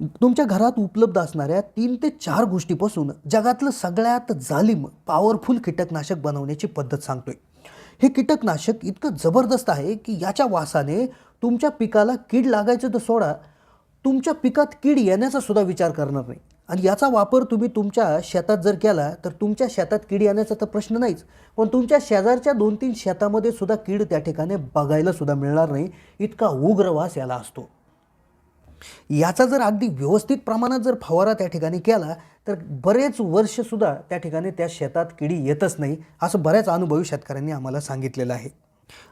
तुमच्या घरात उपलब्ध असणाऱ्या तीन ते चार गोष्टीपासून जगातलं सगळ्यात जालिम पॉवरफुल कीटकनाशक बनवण्याची पद्धत सांगतोय. हे कीटकनाशक इतकं जबरदस्त आहे की याच्या वासाने तुमच्या पिकाला कीड लागायचं तर सोडा तुमच्या पिकात कीड येण्याचा सुद्धा विचार करणार नाही. आणि याचा वापर तुम्ही तुमच्या शेतात जर केला तर तुमच्या शेतात कीड येण्याचा तर प्रश्न नाहीच. पण तुमच्या शेजारच्या दोन तीन शेतामध्ये सुद्धा कीड त्या ठिकाणी बघायला सुद्धा मिळणार नाही. इतका उग्र वास याला असतो. याचा जर अगदी व्यवस्थित प्रमाणात जर फवारा त्या ठिकाणी केला तर बरेच वर्षसुद्धा त्या ठिकाणी त्या शेतात किडी येतच नाही असं बऱ्याच अनुभवी शेतकऱ्यांनी आम्हाला सांगितलेलं आहे.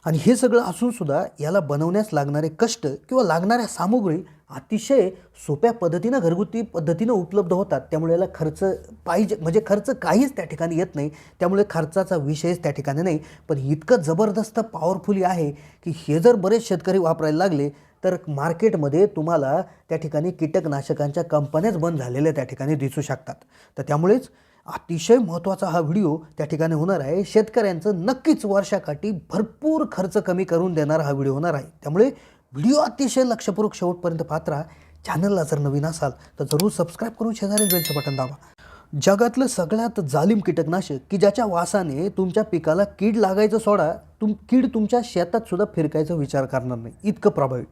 आणि हे सगळं असूनसुद्धा याला बनवण्यास लागणारे कष्ट किंवा लागणाऱ्या सामुग्री अतिशय सोप्या पद्धतीनं घरगुती पद्धतीनं उपलब्ध होतात. त्यामुळे याला खर्च पाहिजे म्हणजे खर्च काहीच त्या ठिकाणी येत नाही. त्यामुळे खर्चाचा विषयच त्या ठिकाणी नाही. पण इतकं जबरदस्त पॉवरफुली आहे की हे जर बरेच शेतकरी वापरायला लागले तर मार्केटमध्ये तुम्हाला त्या ठिकाणी कीटकनाशकांच्या कंपन्याच बंद झालेल्या त्या ठिकाणी दिसू शकतात. तर त्यामुळेच अतिशय महत्त्वाचा हा व्हिडिओ त्या ठिकाणी होणार आहे. शेतकऱ्यांचं नक्कीच वर्षाकाठी भरपूर खर्च कमी करून देणारा हा व्हिडिओ होणार आहे. त्यामुळे व्हिडिओ अतिशय लक्षपूर्वक शेवटपर्यंत पात्रा चॅनलला जर नवीन असाल तर जरूर सबस्क्राईब करून शेजारी बेलचं बटन दाबा. जगातलं सगळ्यात जालिम कीटकनाशक की ज्याच्या वासाने तुमच्या पिकाला कीड लागायचं सोडा तुम कीड तुमच्या शेतात सुद्धा फिरकायचा विचार करणार नाही. इतकं प्रभावी.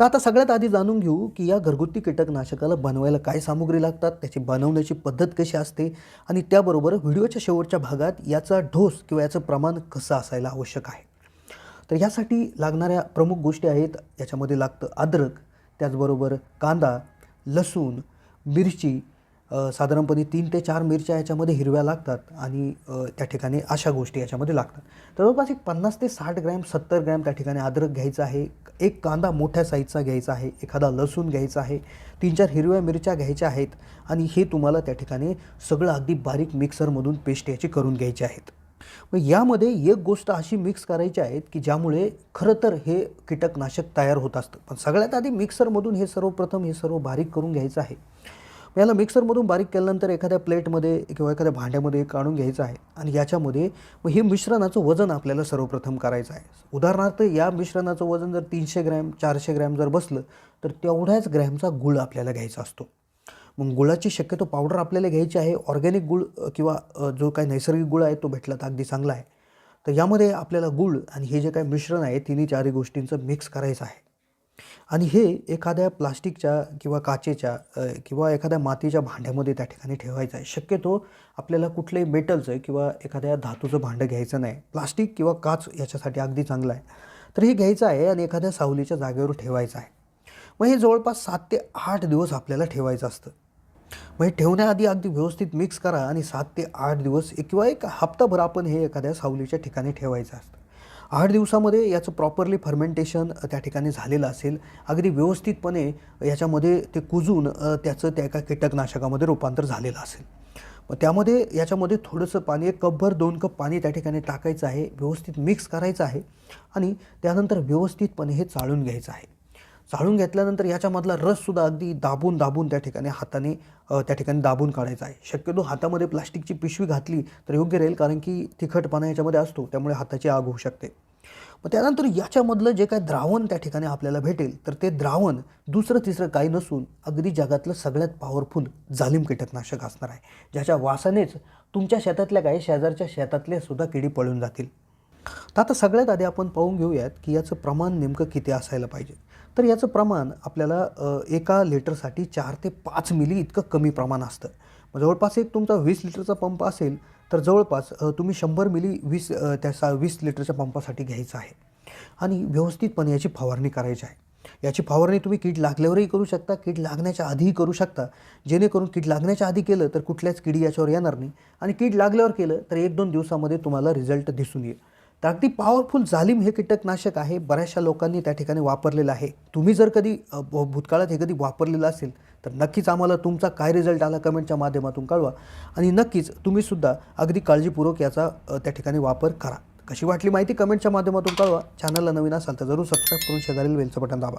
तर आता सगळ्यात आधी जाणून घेऊ की या घरगुती कीटकनाशकाला बनवायला काय सामुग्री लागतात त्याची बनवण्याची पद्धत कशी असते आणि त्याबरोबर व्हिडिओच्या शेवटच्या भागात याचा ढोस किंवा याचं प्रमाण कसं असायला आवश्यक आहे. तर यासाठी लागणाऱ्या प्रमुख गोष्टी आहेत याच्यामध्ये लागतं अद्रक त्याचबरोबर कांदा लसूण मिरची साधारणपणे तीन ते चार मिरच्या याच्यामध्ये हिरव्या लागतात आणि त्या ठिकाणी अशा गोष्टी याच्यामध्ये लागतात. जवळपास एक पन्नास ते साठ ग्रॅम सत्तर ग्रॅम त्या ठिकाणी अद्रक घ्यायचं आहे. एक कांदा मोठ्या साईजचा घ्यायचा आहे. एखादा लसूण घ्यायचा आहे. तीन चार हिरव्या मिरच्या घ्यायच्या आहेत आणि हे तुम्हाला त्या ठिकाणी सगळं अगदी बारीक मिक्सरमधून पेस्ट याची करून घ्यायची आहेत. मग यामध्ये एक गोष्ट अशी मिक्स करायची आहेत की ज्यामुळे खरं तर हे कीटकनाशक तयार होत असतं. पण सगळ्यात आधी मिक्सरमधून हे सर्वप्रथम हे सर्व बारीक करून घ्यायचं आहे. याला मिक्सरमधून बारीक केल्यानंतर एखाद्या प्लेटमध्ये किंवा एखाद्या भांड्यामध्ये काढून घ्यायचं आहे. आणि याच्यामध्ये मग हे मिश्रणाचं वजन आपल्याला सर्वप्रथम करायचं आहे. उदाहरणार्थ या मिश्रणाचं वजन जर तीनशे ग्रॅम चारशे ग्रॅम जर बसलं तर तेवढ्याच ग्रॅमचा गुळ आपल्याला घ्यायचा असतो. मग गुळाची शक्यतो पावडर आपल्याला घ्यायची आहे. ऑर्गॅनिक गुळ किंवा जो काही नैसर्गिक गुळ आहे तो भेटला तर अगदी चांगला आहे. तर यामध्ये आपल्याला गुळ आणि हे जे काही मिश्रण आहे तिन्ही चारही गोष्टींचं मिक्स करायचं आहे. आणि हे एखाद्या प्लास्टिकच्या किंवा काचेच्या किंवा एखाद्या मातीच्या भांड्यामध्ये त्या ठिकाणी ठेवायचं आहे. शक्यतो आपल्याला कुठलंही मेटलचं किंवा एखाद्या धातूचं भांडं घ्यायचं नाही. प्लास्टिक किंवा काच याच्यासाठी अगदी चांगलं आहे. तर हे घ्यायचं आहे आणि एखाद्या सावलीच्या जागेवर ठेवायचं आहे. मग हे जवळपास सात ते आठ दिवस आपल्याला ठेवायचं असतं. मग हे ठेवण्याआधी अगदी व्यवस्थित मिक्स करा आणि सात ते आठ दिवस किंवा एक हप्ताभर आपण हे एखाद्या सावलीच्या ठिकाणी ठेवायचं असतं. आठ दिवसामध्ये याचं प्रॉपरली फर्मेंटेशन त्या ठिकाणी झालेलं असेल. अगदी व्यवस्थितपणे याच्यामध्ये ते कुजून त्याचं त्या एका कीटकनाशकामध्ये रूपांतर झालेलं असेल. मग त्यामध्ये याच्यामध्ये थोडंसं पाणी एक कपभर दोन कप पाणी त्या ठिकाणी टाकायचं आहे. व्यवस्थित मिक्स करायचं आहे. आणि त्यानंतर व्यवस्थितपणे हे चाळून घ्यायचं आहे. चाळून घेतल्यानंतर याच्यामधला रससुद्धा अगदी दाबून दाबून त्या ठिकाणी हाताने त्या ठिकाणी दाबून काढायचा आहे. शक्यतो हातामध्ये प्लास्टिकची पिशवी घातली तर योग्य राहील कारण की तिखटपणा याच्यामध्ये असतो त्यामुळे हाताची आग होऊ शकते. मग त्यानंतर याच्यामधलं जे काय द्रावण त्या ठिकाणी आपल्याला भेटेल तर ते द्रावण दुसरं तिसरं काही नसून अगदी जगातलं सगळ्यात पॉवरफुल जालिम कीटकनाशक असणार आहे ज्याच्या वासानेच तुमच्या शेतातल्या काही शेजारच्या शेतातल्या सुद्धा किडी पळून जातील. तर आता सगळ्यात आधी आपण पाहून घेऊयात की याचं प्रमाण नेमकं किती असायला पाहिजे. तर याचं प्रमाण आपल्याला एका लिटरसाठी चार ते पाच मिली इतकं कमी प्रमाण असतं. मग जवळपास एक तुमचा वीस लिटरचा पंप असेल तर जवळपास तुम्ही शंभर मिली वीस त्या सा वीस लिटरच्या पंपासाठी घ्यायचं आहे. आणि व्यवस्थितपणे याची फवारणी करायची आहे. याची फवारणी तुम्ही कीड लागल्यावरही करू शकता कीड लागण्याच्या आधीही करू शकता. जेणेकरून कीड लागण्याच्या आधी केलं तर कुठल्याच किडी याच्यावर येणार नाही. आणि कीड लागल्यावर केलं तर एक दोन दिवसामध्ये तुम्हाला रिझल्ट दिसून येईल. तर अगदी पॉवरफुल जालिम हे कीटकनाशक आहे बऱ्याचशा लोकांनी त्या ठिकाणी वापरलेलं आहे. तुम्ही जर कधी भ- भूतकाळात हे कधी वापरलेलं असेल तर नक्कीच आम्हाला तुमचा काय रिझल्ट आला कमेंटच्या माध्यमातून कळवा. आणि नक्कीच तुम्हीसुद्धा अगदी काळजीपूर्वक याचा त्या ठिकाणी वापर करा. कशी वाटली माहिती कमेंटच्या माध्यमातून कळवा. चॅनलला नवीन असाल तर जरूर सबस्क्राईब करून शेजारील वेलचं बटन दाबा.